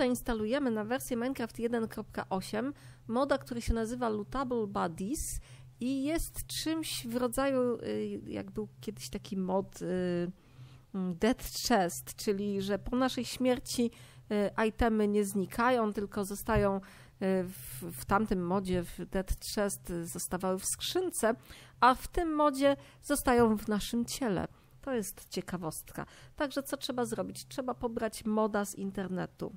zainstalujemy na wersję Minecraft 1.8 moda, który się nazywa Lootable Buddies i jest czymś w rodzaju, y, jak był kiedyś taki mod y, mm, Dead Chest, czyli że po naszej śmierci y, itemy nie znikają, tylko zostają w, w tamtym modzie w Dead Chest zostawały w skrzynce, a w tym modzie zostają w naszym ciele. To jest ciekawostka. Także co trzeba zrobić? Trzeba pobrać moda z internetu.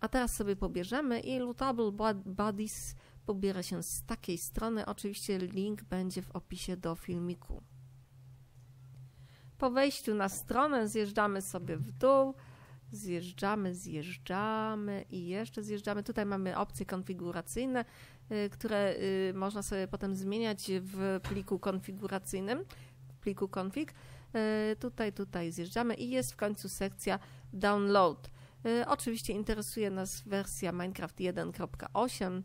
A teraz sobie pobierzemy i Lootable Buddies pobiera się z takiej strony. Oczywiście link będzie w opisie do filmiku. Po wejściu na stronę zjeżdżamy sobie w dół, zjeżdżamy, zjeżdżamy i jeszcze zjeżdżamy. Tutaj mamy opcje konfiguracyjne, y, które y, można sobie potem zmieniać w pliku konfiguracyjnym, w pliku config. Y, tutaj, tutaj zjeżdżamy i jest w końcu sekcja download. Y, oczywiście interesuje nas wersja Minecraft 1.8,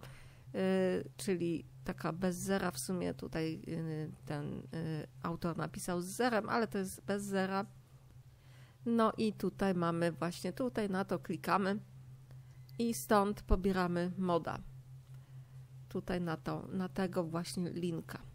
y, czyli taka bez zera. W sumie tutaj y, ten autor napisał z zerem, ale to jest bez zera. No i tutaj mamy właśnie tutaj na to klikamy i stąd pobieramy moda. Tutaj na, to, na tego właśnie linka.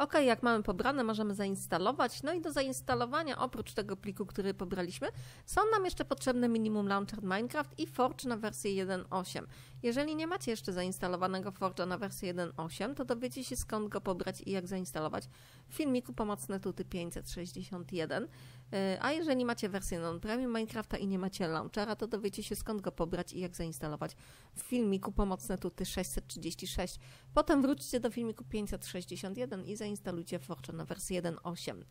Ok, jak mamy pobrane, możemy zainstalować. No i do zainstalowania, oprócz tego pliku, który pobraliśmy, są nam jeszcze potrzebne Minimum Launcher Minecraft i Forge na wersję 1.8. Jeżeli nie macie jeszcze zainstalowanego Forge'a na wersję 1.8, to dowiecie się skąd go pobrać i jak zainstalować w filmiku Pomocne Tuty 561. E, a jeżeli macie wersję non-premium Minecrafta i nie macie launchera, to dowiecie się skąd go pobrać i jak zainstalować w filmiku Pomocne Tuty 636. Potem wróćcie do filmiku 561 i zainstalujcie Forge na wersję 1.8.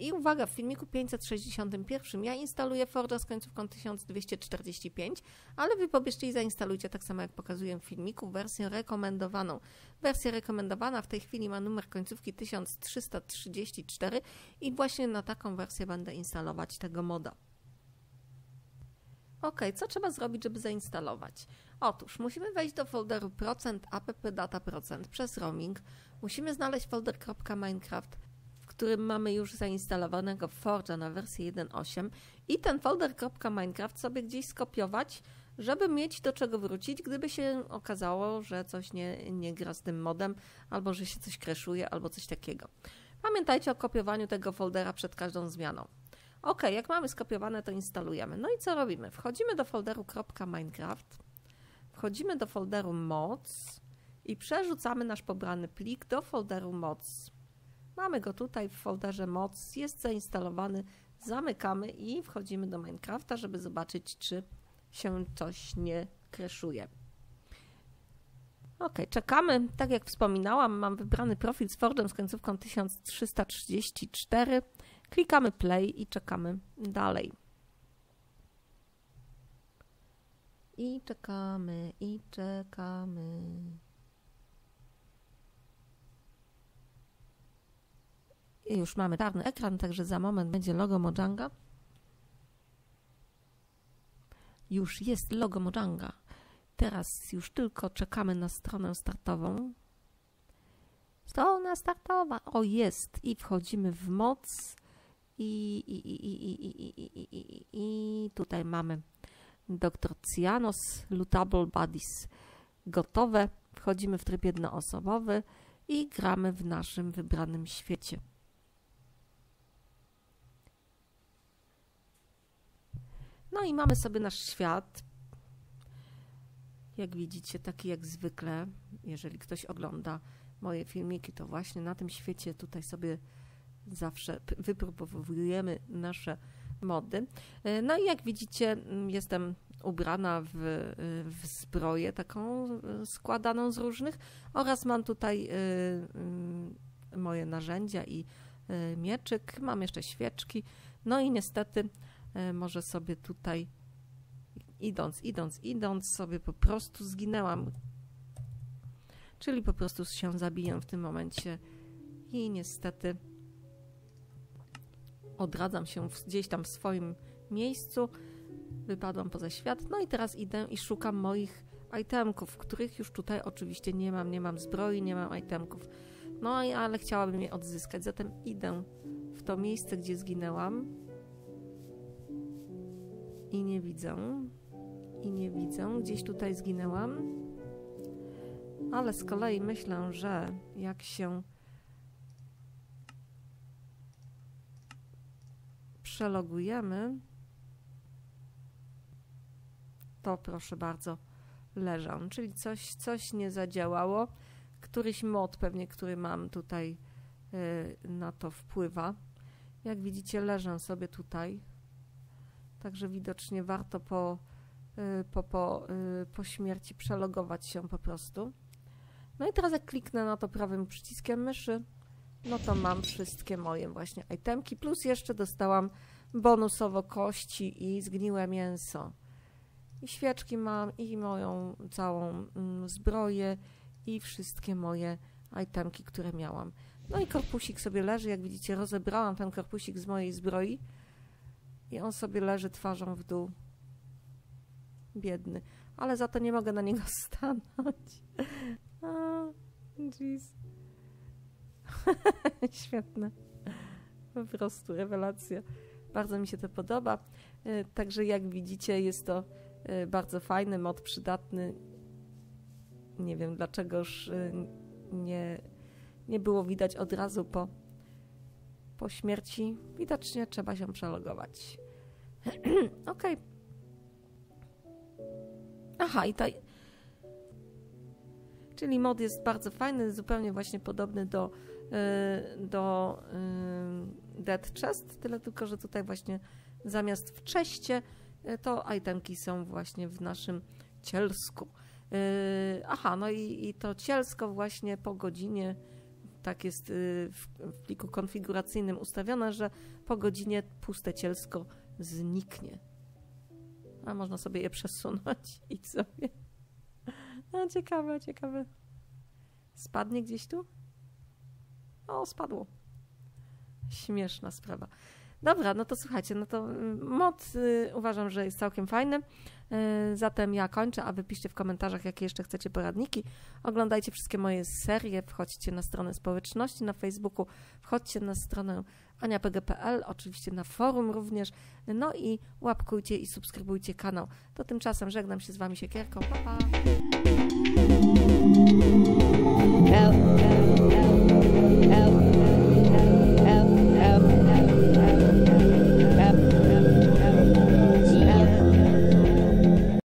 I uwaga, w filmiku 561 ja instaluję Forda z końcówką 1245, ale wy pobierzcie i zainstalujcie tak samo jak pokazuję w filmiku wersję rekomendowaną. Wersja rekomendowana w tej chwili ma numer końcówki 1334 i właśnie na taką wersję będę instalować tego moda. Ok, co trzeba zrobić, żeby zainstalować? Otóż musimy wejść do folderu procent app data procent przez roaming. Musimy znaleźć folder .minecraft którym mamy już zainstalowanego Forge'a na wersję 1.8 i ten folder .minecraft sobie gdzieś skopiować, żeby mieć do czego wrócić, gdyby się okazało, że coś nie, nie gra z tym modem, albo że się coś kreszuje, albo coś takiego. Pamiętajcie o kopiowaniu tego foldera przed każdą zmianą. Ok, jak mamy skopiowane, to instalujemy. No i co robimy? Wchodzimy do folderu .minecraft, wchodzimy do folderu mods i przerzucamy nasz pobrany plik do folderu mods. Mamy go tutaj w folderze moc, jest zainstalowany, zamykamy i wchodzimy do Minecrafta, żeby zobaczyć, czy się coś nie kreszuje. Ok, czekamy. Tak jak wspominałam, mam wybrany profil z Forge'em z końcówką 1334. Klikamy play i czekamy dalej. I czekamy, i czekamy. Już mamy czarny ekran, także za moment będzie logo Mojanga. Już jest logo Mojanga. Teraz już tylko czekamy na stronę startową. Strona startowa, o jest i wchodzimy w moc i, i, i, i, i, i, i, i tutaj mamy Dr. Cianos Lutable Buddies. Gotowe, wchodzimy w tryb jednoosobowy i gramy w naszym wybranym świecie. No i mamy sobie nasz świat. Jak widzicie, taki jak zwykle, jeżeli ktoś ogląda moje filmiki, to właśnie na tym świecie tutaj sobie zawsze wypróbowujemy nasze mody. E, no i jak widzicie, mm, jestem ubrana w, w zbroję taką e, składaną z różnych oraz mam tutaj e, mm, moje narzędzia i mieczyk, mam jeszcze świeczki. No i niestety E, może sobie tutaj idąc, idąc, idąc sobie po prostu zginęłam. Czyli po prostu się zabiję w tym momencie. I niestety odradzam się gdzieś tam w swoim miejscu, wypadłam poza świat, no i teraz idę i szukam moich itemków, których już tutaj oczywiście nie mam, nie mam zbroi, nie mam itemków. No ale chciałabym je odzyskać, zatem idę w to miejsce, gdzie zginęłam i nie widzę, i nie widzę, gdzieś tutaj zginęłam, ale z kolei myślę, że jak się przelogujemy, to proszę bardzo, leżę. Czyli coś, coś nie zadziałało. Któryś mod pewnie, który mam tutaj y, na to wpływa. Jak widzicie, leżę sobie tutaj. Także widocznie warto po, y, po, po, y, po śmierci przelogować się po prostu. No i teraz jak kliknę na to prawym przyciskiem myszy, no to mam wszystkie moje właśnie itemki, plus jeszcze dostałam bonusowo kości i zgniłe mięso. I świeczki mam, i moją całą mm, zbroję, i wszystkie moje itemki, które miałam. No i korpusik sobie leży, jak widzicie, rozebrałam ten korpusik z mojej zbroi i on sobie leży twarzą w dół. Biedny. Ale za to nie mogę na niego stanąć. Jeez. Świetne. Po prostu rewelacja. Bardzo mi się to podoba. E, także jak widzicie, jest to e, bardzo fajny, mod przydatny. Nie wiem dlaczegoż e, nie, nie było widać od razu po, po śmierci. Widocznie trzeba się przelogować. ok. Aha, i to. Czyli mod jest bardzo fajny, zupełnie właśnie podobny do, do Dead Chest, tyle tylko, że tutaj właśnie zamiast w czeście e, to itemki są właśnie w naszym cielsku. E, aha, no i, i to cielsko właśnie po godzinie tak jest e, w, pliku konfiguracyjnym ustawione, że po godzinie puste cielsko zniknie. A można sobie je przesunąć i sobie. No, ciekawe, ciekawe. Spadnie gdzieś tu? O, spadło. Śmieszna sprawa. Dobra, no to słuchajcie, no to mm, mod y, uważam, że jest całkiem fajny. Y, zatem ja kończę, a wy piszcie w komentarzach, jakie jeszcze chcecie poradniki. Oglądajcie wszystkie moje serie, wchodźcie na stronę społeczności na Facebooku, wchodźcie na stronę aniapg.pl, oczywiście na forum również. No i łapkujcie i subskrybujcie kanał. To tymczasem żegnam się z wami siekierką. Pa, pa.